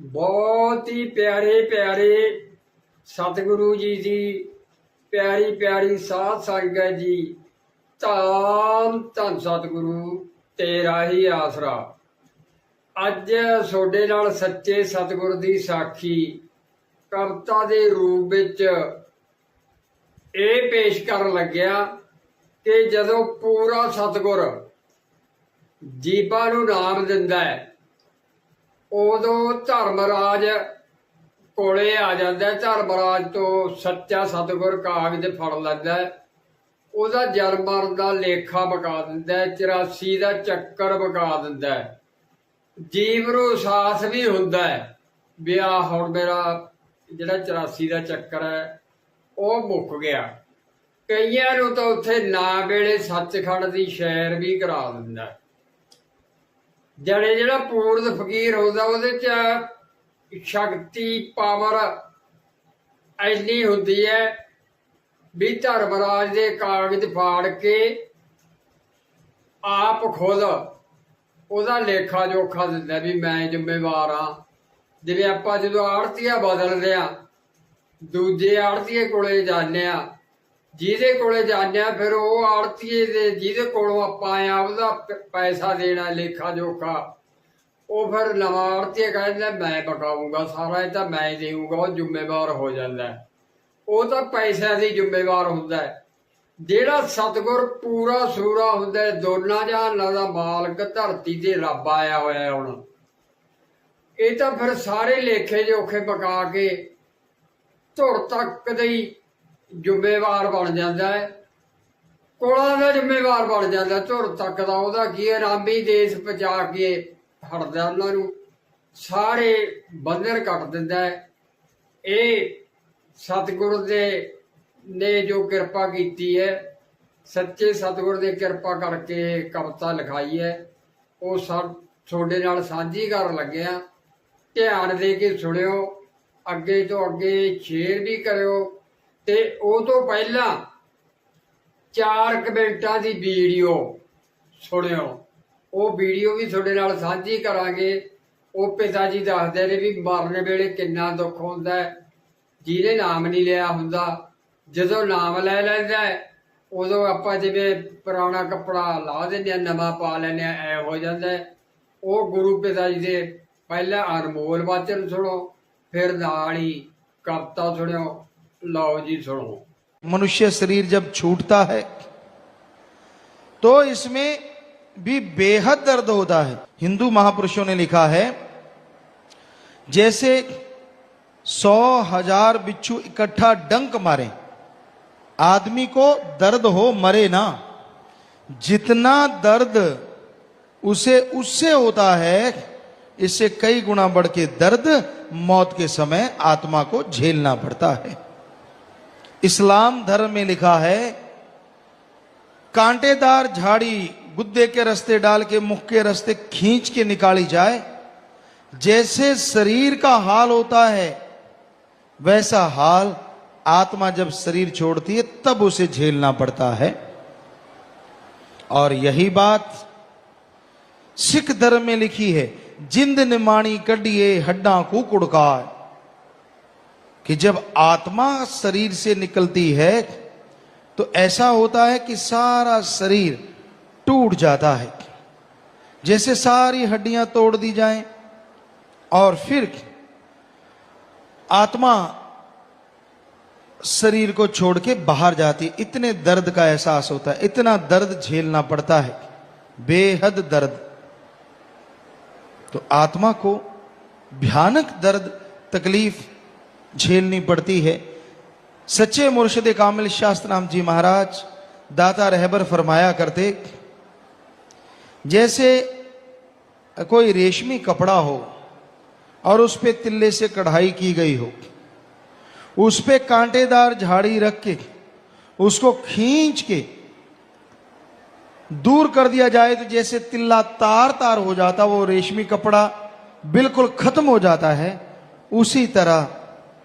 ਬਹੁਤ ਹੀ ਪਿਆਰੇ ਪਿਆਰੇ ਸਤਿਗੁਰੂ ਜੀ ਦੀ ਪਿਆਰੀ ਪਿਆਰੀ ਸਾਧ ਸੰਗਤ ਜੀ। ਧੰਨ ਧੰਨ ਸਤਿਗੁਰੂ, ਤੇਰਾ ਹੀ ਆਸਰਾ। ਅੱਜ ਤੁਹਾਡੇ ਨਾਲ ਸੱਚੇ ਸਤਿਗੁਰ ਦੀ ਸਾਖੀ ਕਵਿਤਾ ਦੇ ਰੂਪ ਵਿੱਚ ਇਹ ਪੇਸ਼ ਕਰਨ ਲੱਗਿਆ ਕਿ ਜਦੋਂ ਪੂਰਾ ਸਤਿਗੁਰ ਜੀਵਾਂ ਨੂੰ ਨਾਮ ਦਿੰਦਾ ਹੈ ਉਦੋਂ ਧਰਮਰਾਜ ਕੋਲੇ ਆ ਜਾਂਦਾ ਹੈ। ਧਰਮਰਾਜ ਤੋਂ ਸੱਚਾ ਸਤਿਗੁਰ ਕਾਗਜ਼ ਫੜ ਲੈਂਦਾ ਹੈ। ਉਹਦਾ ਜਨਮ ਦਾ ਲੇਖਾ ਬਕਾ ਦਿੰਦਾ ਹੈ, 84 ਦਾ ਚੱਕਰ ਬਕਾ ਦਿੰਦਾ ਹੈ। ਜੀਵ ਨੂੰ ਸਾਹਸ ਵੀ ਹੁੰਦਾ ਹੈ ਵੀ ਆਹ ਹੁਣ ਮੇਰਾ ਜਿਹੜਾ 84 ਦਾ ਚੱਕਰ ਹੈ ਉਹ ਮੁੱਕ ਗਿਆ ਕਈਆਂ ਨੂੰ ਤਾਂ ਉੱਥੇ ਨਾ ਵੇਲੇ ਸੱਚਖੰਡ ਦੀ ਸ਼ੈਰ ਵੀ ਕਰਾ ਦਿੰਦਾ ਜਿਹੜੇ ਜਿਹੜਾ ਪੂਰਨ ਫਕੀਰ ਹੁੰਦਾ, ਉਹਦੇ ਚ ਸ਼ਕਤੀ, ਪਾਵਰ ਐਨੀ ਹੁੰਦੀ ਹੈ ਵੀ ਧਰਮਰਾਜ ਦੇ ਕਾਗਜ਼ ਫਾੜ ਕੇ ਆਪ ਖੁਦ ਉਹਦਾ ਲੇਖਾ ਜੋਖਾ ਦਿੰਦਾ ਵੀ ਮੈਂ ਜ਼ਿੰਮੇਵਾਰ ਆ ਜਿਵੇਂ ਆਪਾਂ ਜਦੋਂ ਆੜਤੀਆ ਬਦਲਦੇ ਆ ਦੂਜੇ ਆੜਤੀਏ ਕੋਲੇ ਜਾਂਦੇ ਆ ਜਿਹਦੇ ਕੋਲੇ ਜਾਂਦੇ ਆ ਫਿਰ ਉਹ ਆੜਤੀਏ ਦੇ, ਜਿਹਦੇ ਕੋਲੋਂ ਆਪਾਂ ਆਇਆ ਉਹਦਾ ਪੈਸਾ ਦੇਣਾ, ਲੇਖਾ ਜੋਖਾ, ਉਹ ਫਿਰ ਨਵਾਂ ਆੜਤੀਏ ਕਹਿੰਦਾ, ਮੈਂ ਪਕਾਉਂਗਾ ਸਾਰਾ, ਇਹ ਤਾਂ ਮੈਂ ਦੇਊਗਾ, ਉਹ ਜ਼ਿੰਮੇਵਾਰ ਹੋ ਜਾਂਦਾ ਹੈ। ਉਹ ਤਾਂ ਪੈਸਿਆਂ ਦੀ ਜ਼ਿੰਮੇਵਾਰ ਹੁੰਦਾ ਜਿਹੜਾ ਸਤਗੁਰ ਪੂਰਾ ਸੂਰਾ ਹੁੰਦਾ ਦੋਨਾਂ ਜਹਾਨਾਂ ਦਾ ਮਾਲਕ ਧਰਤੀ ਤੇ ਰੱਬ ਆਇਆ ਹੋਇਆ ਹੁਣ ਇਹ ਤਾਂ ਫਿਰ ਸਾਰੇ ਲੇਖੇ ਜੋਖੇ ਪਕਾ ਕੇ ਧੁਰ ਤੱਕ ਦੇ ਜ਼ਿੰਮੇਵਾਰ ਬਣ ਜਾਂਦਾ ਹੈ। ਕੋਲਾਂ ਦਾ ਜ਼ਿੰਮੇਵਾਰ ਬਣ ਜਾਂਦਾ, ਧੁਰ ਤੱਕ ਦਾ ਉਹਦਾ ਕੀ ਹੈ? ਰਾਮੀ ਦੇਸ਼ ਪਹੁੰਚਾ ਕੇ ਹਟਦਾ ਉਹਨਾਂ ਨੂੰ। ਸਾਰੇ ਬੰਧਨ ਕੱਟ ਦਿੰਦਾ ਹੈ। ਇਹ ਸਤਿਗੁਰ ਦੇ, ਨੇ ਜੋ ਕਿਰਪਾ ਕੀਤੀ ਹੈ, ਸੱਚੇ ਸਤਿਗੁਰ ਦੇ ਕਿਰਪਾ ਕਰਕੇ ਕਵਿਤਾ ਲਿਖਾਈ ਹੈ। ਉਹ ਸਭ ਤੁਹਾਡੇ ਨਾਲ ਸਾਂਝੀ ਕਰਨ ਲੱਗਿਆ ਧਿਆਨ ਦੇ ਕੇ ਸੁਣਿਓ। ਅੱਗੇ ਤੋਂ ਅੱਗੇ ਸ਼ੇਅਰ ਵੀ ਕਰਿਓ। ਤੇ ਉਹ ਤੋਂ ਪਹਿਲਾਂ 4 ਮਿੰਟਾਂ ਦੀ ਵੀਡੀਓ ਸੁਣਿਓ। ਉਹ ਵੀਡੀਓ ਵੀ ਤੁਹਾਡੇ ਨਾਲ ਸਾਂਝੀ ਕਰਾਂਗੇ। ਉਹ ਪਿਤਾ ਜੀ ਦੱਸਦੇ ਨੇ ਵੀ ਮਰਨ ਵੇਲੇ ਕਿੰਨਾ ਦੁੱਖ ਹੁੰਦਾ ਜਿਹਨੇ ਨਾਮ ਨਹੀਂ ਲਿਆ ਹੁੰਦਾ। ਜਦੋਂ ਨਾਮ ਲੈ ਲੈਂਦਾ ਹੈ, ਉਦੋਂ ਆਪਾਂ ਜਿਵੇਂ ਪੁਰਾਣਾ ਕੱਪੜਾ ਲਾ ਦਿੰਦੇ ਆ, ਨਵਾਂ ਪਾ ਲੈਂਦੇ ਆ, ਐ ਹੋ ਜਾਂਦਾ ਹੈ। ਉਹ ਗੁਰੂ ਪਿਤਾ ਜੀ ਦੇ ਪਹਿਲਾਂ ਅਨਮੋਲ ਵਾਚਨ ਸੁਣੋ, ਫਿਰ ਨਾਲ ਹੀ ਕਵਿਤਾ ਸੁਣਿਓ। लाओ जी सुनो मनुष्य शरीर जब छूटता है तो इसमें भी बेहद दर्द होता है। हिंदू महापुरुषों ने लिखा है, जैसे सौ हज़ार बिच्छू इकट्ठा डंक मारे, आदमी को दर्द हो, मरे ना। जितना दर्द उसे उससे होता है, इससे कई गुना बढ़ के दर्द मौत के समय आत्मा को झेलना पड़ता है। इस्लाम धर्म में लिखा है, कांटेदार झाड़ी गुद्दे के रास्ते डाल के मुख के रास्ते खींच के निकाली जाए, जैसे शरीर का हाल होता है, वैसा हाल आत्मा जब शरीर छोड़ती है, तब उसे झेलना पड़ता है। और यही बात सिख धर्म में लिखी है, जिंद निमाणी कडिए हड्डा को कुड़काए। कि जब आत्मा शरीर से निकलती है तो ऐसा होता है कि सारा शरीर टूट जाता है। जैसे सारी हड्डियाँ तोड़ दी जाएँ, और फिर आत्मा शरीर को छोड़ के बाहर जाती है। इतने दर्द का एहसास होता है, इतना दर्द झेलना पड़ता है, बेहद दर्द। तो आत्मा को भयानक दर्द, तकलीफ़ झेलनी पड़ती है। सच्चे मुर्शद कामिल शास्त्र नाम जी महाराज, दाता रहबर फरमाया करते, जैसे कोई रेशमी कपड़ा हो और उस पर तिल्ले से कढ़ाई की गई हो, उस पे कांटेदार झाड़ी रख के, उसको खींच के दूर कर दिया जाए तो जैसे तिल्ला तार तार हो जाता, वो रेशमी कपड़ा बिल्कुल खत्म हो जाता है, उसी तरह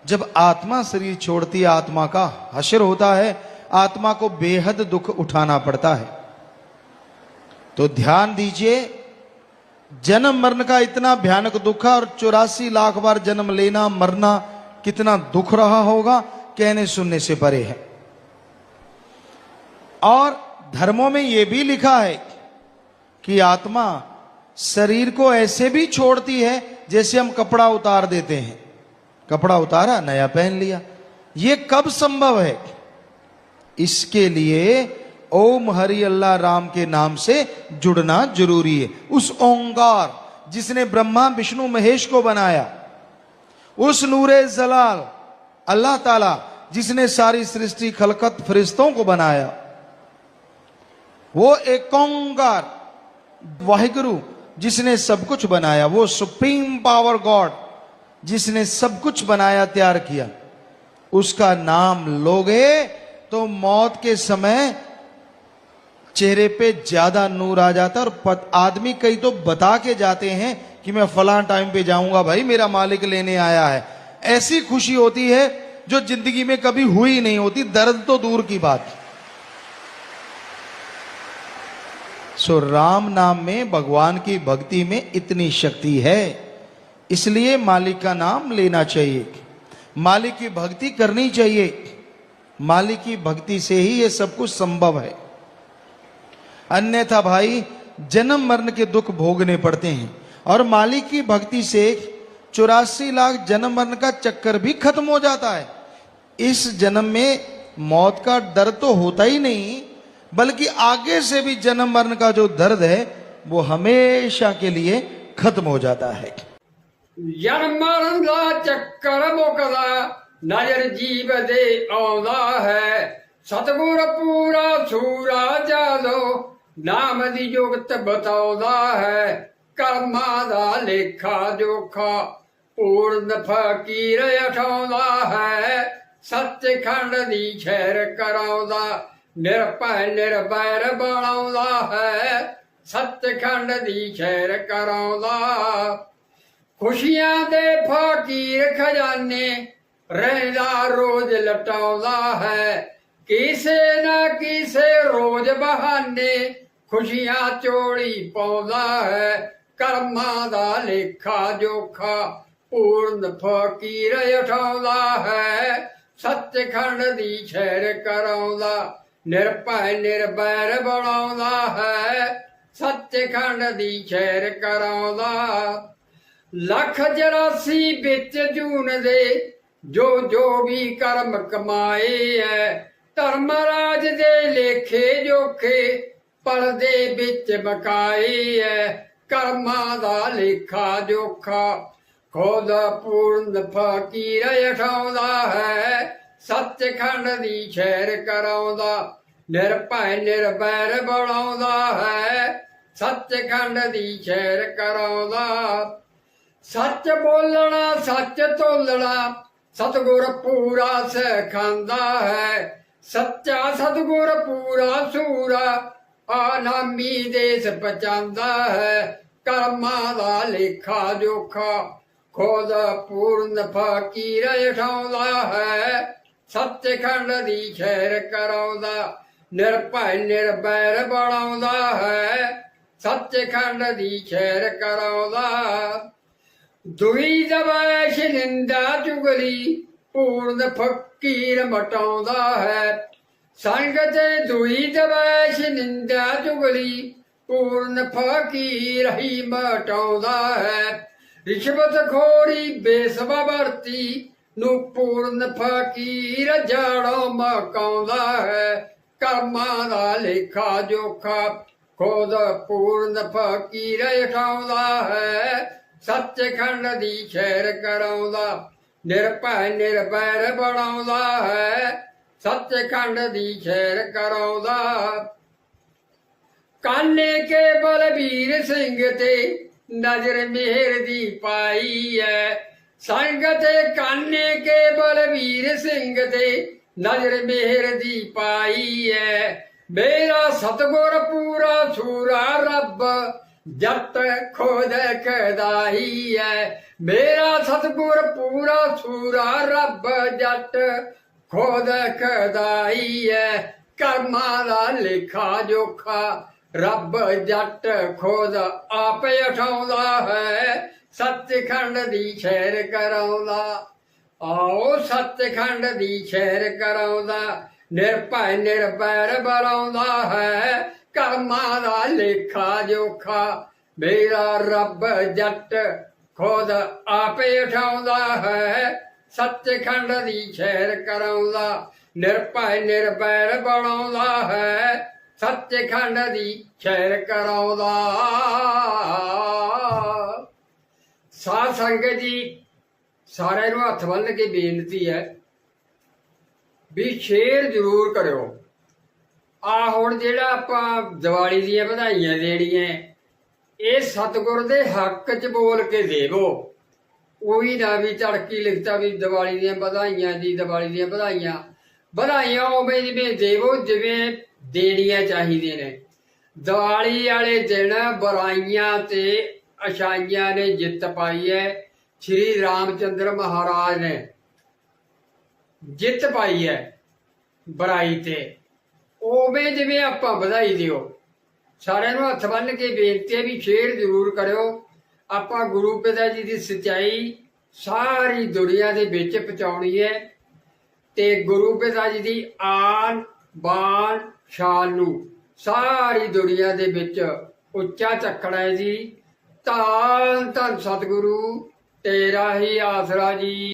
जब आत्मा शरीर छोड़ती है, आत्मा का हशर होता है, आत्मा को बेहद दुख उठाना पड़ता है। तो ध्यान दीजिए, जन्म मरण का इतना भयानक दुख है और चौरासी लाख बार जन्म लेना, मरना कितना दुख रहा होगा, कहने सुनने से परे है। और धर्मों में यह भी लिखा है कि आत्मा शरीर को ऐसे भी छोड़ती है, जैसे हम कपड़ा उतार देते हैं। कपड़ा उतारा, नया पहन लिया। ये कब संभव है? इसके लिए ओम हरि अल्लाह राम के नाम से जुड़ना ज़रूरी है। उस ओंकार जिसने ब्रह्मा, विष्णु, महेश को बनाया, उस नूरे जलाल, अल्लाह ताला जिसने सारी सृष्टि, खलकत, फरिश्तों को बनाया, वो एक ओंकार, वाहिगुरु जिसने सब कुछ बनाया, वो सुप्रीम पावर गॉड जिसने सब कुछ बनाया, तैयार किया। उसका नाम लोगे तो मौत के समय चेहरे पे ज़्यादा नूर आ जाता और आदमी कई तो बता के जाते हैं कि मैं फला टाइम पे जाऊँगा, भाई मेरा मालिक लेने आया है। ऐसी खुशी होती है जो ज़िंदगी में कभी हुई नहीं होती, दर्द तो दूर की बात। सो राम नाम में, भगवान की भक्ति में इतनी शक्ति है। इसलिए मालिक का नाम लेना चाहिए। मालिक की भक्ति करनी चाहिए। मालिक की भक्ति से ही ये सब कुछ संभव है। अन्यथा भाई, जन्म मरण के दुख भोगने पड़ते हैं। और मालिक की भक्ति से चौरासी लाख जन्म मरण का चक्कर भी खत्म हो जाता है। इस जन्म में मौत का डर तो होता ही नहीं, बल्कि आगे से भी जन्म मरण का जो दर्द है, वो हमेशा के लिए खत्म हो जाता है। ਜਨਮ ਮਰਨ ਦਾ ਚੱਕਰ ਮੁਕਦਾ, ਨਜ਼ਰ ਜੀਵ ਦੇ ਆਉਂਦਾ ਹੈ। ਸਤਗੁਰ ਪੂਰਾ ਸੂਰਾ ਜਾਦੋ ਨਾਮ ਦੀ ਜੁਗਤ ਬਤਾਉਂਦਾ ਹੈ। ਕਰਮਾਂ ਦਾ ਲੇਖਾ ਜੋਖਾ, ਪੂਰਨ ਫਕੀਰ ਉਠਾਉਂਦਾ ਹੈ। ਸੱਚਖੰਡ ਦੀ ਸ਼ਹਿਰ ਕਰਾਉਂਦਾ, ਨਿਰਭੈ ਨਿਰਬੈਰ ਬਣਾਉਂਦਾ ਹੈ। ਸੱਚਖੰਡ ਦੀ ਸ਼ਹਿਰ ਕਰਾਉਂਦਾ ਖੁਸ਼ੀਆਂ ਦੇ ਫਕੀਰ ਖਜ਼ਾਨੇ ਰਹਿੰਦਾ ਰੋਜ਼ ਲਟਾਉਂਦਾ ਹੈ। ਕਿਸੇ ਨਾ ਕਿਸੇ ਰੋਜ਼ ਬਹਾਨੇ ਖੁਸ਼ੀਆਂ ਚੋੜੀ ਪਾਉਂਦਾ ਹੈ। ਕਰਮਾਂ ਦਾ ਲੇਖਾ ਜੋਖਾ ਪੂਰਨ ਫਕੀਰ ਉਠਾਉਂਦਾ ਹੈ। ਸੱਚਖੰਡ ਦੀ ਸ਼ਹਿਰ ਕਰਾਉਂਦਾ, ਨਿਰਭੈ ਨਿਰਬੈਰ ਬਣਾਉਂਦਾ ਹੈ। ਸੱਚਖੰਡ ਦੀ ਸ਼ਹਿਰ ਕਰਾਉਂਦਾ ਲੱਖ ਜਰਾਸੀ ਵਿੱਚ ਜੂਨ ਦੇ ਜੋ ਜੋ ਵੀ ਕਰਮ ਕਮਾਏ ਐ, ਧਰਮ ਰਾਜ ਦੇ ਲੇਖੇ ਜੋਖੇ ਪਰਦੇ ਵਿੱਚ ਬਕਾਏ ਐ, ਕਰਮਾਂ ਦਾ ਲੇਖਾ ਜੋਖਾ। ਖੋਦ ਪੂਰਨ ਫਕੀਰ ਉਠਾਉਂਦਾ ਹੈ, ਸੱਚਖੰਡ ਦੀ ਸ਼ਹਿਰ ਕਰਾਉਂਦਾ, ਨਿਰਭੈ ਨਿਰਬੈਰ ਬਣਾਉਂਦਾ ਹੈ, ਸੱਚਖੰਡ ਦੀ ਸ਼ਹਿਰ ਕਰਾਉਂਦਾ। ਸੱਚ ਬੋਲਣਾ, ਸੱਚ ਤੋਲਣਾ ਸਤਗੁਰ ਪੂਰਾ ਸਿਖਾਂਦਾ ਹੈ। ਸੱਚਾ ਸਤਗੁਰ ਪੂਰਾ ਸੂਰਾ, ਆਨਾਮੀ ਦੇਸ ਪਚਾਂਦਾ ਹੈ। ਕਰਮਾਂ ਦਾ ਲੇਖਾ ਜੋਖਾ, ਖੋਦ ਪੂਰਨ ਫਕੀਰ ਉਠਾਉਂਦਾ ਹੈ। ਸੱਚਖੰਡ ਦੀ ਸ਼ਹਿਰ ਕਰਾਉਂਦਾ, ਨਿਰਭੈ ਨਿਰਬੈਰ ਬਣਾਉਂਦਾ ਹੈ। ਸੱਚਖੰਡ ਦੀ ਸ਼ਹਿਰ ਕਰਾਉਂਦਾ। ਦੁਈ ਦਵੈਸ਼ ਨਿੰਦਾ ਚੁਗਲੀ ਪੂਰਨ ਫਕੀਰ ਮਟਾਉਂਦਾ ਹੈ। ਸੰਗਤ ਦੁਈ ਦਵੈਸ਼ ਨਿੰਦਾ ਚੁਗਲੀ ਪੂਰਨ ਫਕੀਰ ਹੀ ਮਟਾਉਂਦਾ ਹੈ। ਰਿਸ਼ਵਤ ਖੋਰੀ ਬੇਸਵਾ ਵਰਤੀ, ਨੂੰ ਪੂਰਨ ਫਕੀਰ ਜਾੜੋਂ ਮਕਾਉਂਦਾ ਹੈ। ਕਰਮਾਂ ਦਾ ਲੇਖਾ ਜੋਖਾ, ਖੁਦ ਪੂਰਨ ਫਕੀਰ ਉਠਾਉਂਦਾ ਹੈ। ਸੱਚਖੰਡ ਦੀ ਸ਼ਹਿਰ ਕਰਾਉਂਦਾ, ਨਿਰਭੈ ਨਿਰਬੈਰ ਬਣਾਉਂਦਾ ਹੈ। ਸੱਚਖੰਡ ਦੀ ਸ਼ਹਿਰ ਕਰਾਉਂਦਾ। ਕਾਨੇ ਕੇ ਬਲਬੀਰ ਸਿੰਘ ਤੇ ਨਜ਼ਰ ਮਿਹਰ ਦੀ ਪਾਈ ਐ। ਸੰਗਤ ਕਾਨੇ ਕੇ ਬਲਬੀਰ ਸਿੰਘ ਤੇ ਨਜ਼ਰ ਮਿਹਰ ਦੀ ਪਾਈ ਐ। ਮੇਰਾ ਸਤਗੁਰ ਪੂਰਾ ਸੂਰਾ ਰੱਬ ਜੱਟ ਖੋਦ ਕਦਾਈ ਐ, ਮੇਰਾ ਸਤਗੁਰ ਪੂਰਾ ਸੂਰਾ ਰੱਬ ਜੱਟ। ਖੋਦ ਕਦਾਈ ਐ, ਕਰਮਾਂ ਦਾ ਲੇਖਾ ਜੋਖਾ ਰੱਬ ਜੱਟ। ਖੋਦ ਆਪੇ ਉਠਾਉਂਦਾ ਹੈ, ਸੱਚਖੰਡ ਦੀ ਸ਼ੇਰ ਕਰਾਉਂਦਾ। ਆਓ ਸੱਚਖੰਡ ਦੀ ਸ਼ੇਰ ਕਰਾਉਂਦਾ, ਨਿਰਭੈ ਨਿਰਬੈਰ ਬਰਾਉਂਦਾ ਹੈ ਕਰਮਾਂ ਦਾ ਲੇਖਾ ਜੋਖਾ। ਮੇਰਾ ਰੱਬ ਜੱਟ ਖੁਦ ਆਪੇ ਉਠਾਉਂਦਾ ਹੈ। ਸੱਚਖੰਡ ਦੀ ਸ਼ਹਿਰ ਕਰਾਉਂਦਾ, ਨਿਰਭੈ ਨਿਰਬੈਰ ਬਣਾਉਂਦਾ ਹੈ। ਸੱਚਖੰਡ ਦੀ ਸ਼ਹਿਰ ਕਰਾਉਂਦਾ। ਸਾਧ ਸੰਗਤ ਜੀ, ਸਾਰਿਆਂ ਨੂੰ ਹੱਥ ਬੰਨ ਕੇ ਬੇਨਤੀ ਹੈ ਵੀ ਸ਼ੇਰ ਜ਼ਰੂਰ ਕਰਿਓ। ਆ ਹੁਣ ਜਿਹੜਾ ਆਪਾਂ ਦੀਵਾਲੀ ਦੀਆਂ ਵਧਾਈਆਂ ਦੇਣੀਆਂ ਇਹ ਸਤਿਗੁਰ ਦੇ ਹੱਕ 'ਚ ਬੋਲ ਕੇ ਦੇਵੋ। ਉਹੀ ਨਾ ਵੀ ਝੜਕੀ ਲਿਖਤਾ ਵੀ ਦੀਵਾਲੀ ਦੀਆਂ ਵਧਾਈਆਂ ਜੀ ਦੀਵਾਲੀ ਦੀਆਂ ਵਧਾਈਆਂ। ਵਧਾਈਆਂ ਉਵੇਂ ਜਿਵੇਂ ਦੇਵੋ ਜਿਵੇਂ ਦੇਣੀਆਂ ਚਾਹੀਦੀਆਂ ਨੇ। ਦੀਵਾਲੀ ਵਾਲੇ ਦਿਨ ਬੁਰਾਈਆਂ ਤੇ ਅਛਾਈਆਂ ਨੇ ਜਿੱਤ ਪਾਈ ਹੈ। ਸ੍ਰੀ ਰਾਮਚੰਦਰ ਮਹਾਰਾਜ ਨੇ ਜਿੱਤ ਪਾਈ ਹੈ ਬੁਰਾਈ ਤੇ। ਉਵੇਂ ਜਿਵੇਂ ਆਪਾਂ ਵਧਾਈ ਦਿਓ। ਸਾਰਿਆਂ ਨੂੰ ਹੱਥ ਬੰਨ੍ਹ ਕੇ ਬੇਨਤੀ ਹੈ ਵੀ ਸ਼ੇਅਰ ਜ਼ਰੂਰ ਕਰਿਓ। ਆਪਾਂ ਗੁਰੂ ਪਿਤਾ ਜੀ ਦੀ ਸਚਾਈ ਸਾਰੀ ਦੁਨੀਆ ਦੇ ਵਿੱਚ ਪਹੁੰਚਾਉਣੀ ਹੈ ਤੇ ਗੁਰੂ ਪਿਤਾ ਜੀ ਦੀ ਆਨ ਬਾਨ ਸ਼ਾਨ ਨੂੰ ਸਾਰੀ ਦੁਨੀਆ ਦੇ ਵਿੱਚ ਉੱਚਾ ਚੱਕਣਾ ਹੈ ਜੀ। ਧੰਨ ਧੰਨ ਸਤਿਗੁਰੂ, ਤੇਰਾ ਹੀ ਆਸਰਾ ਜੀ।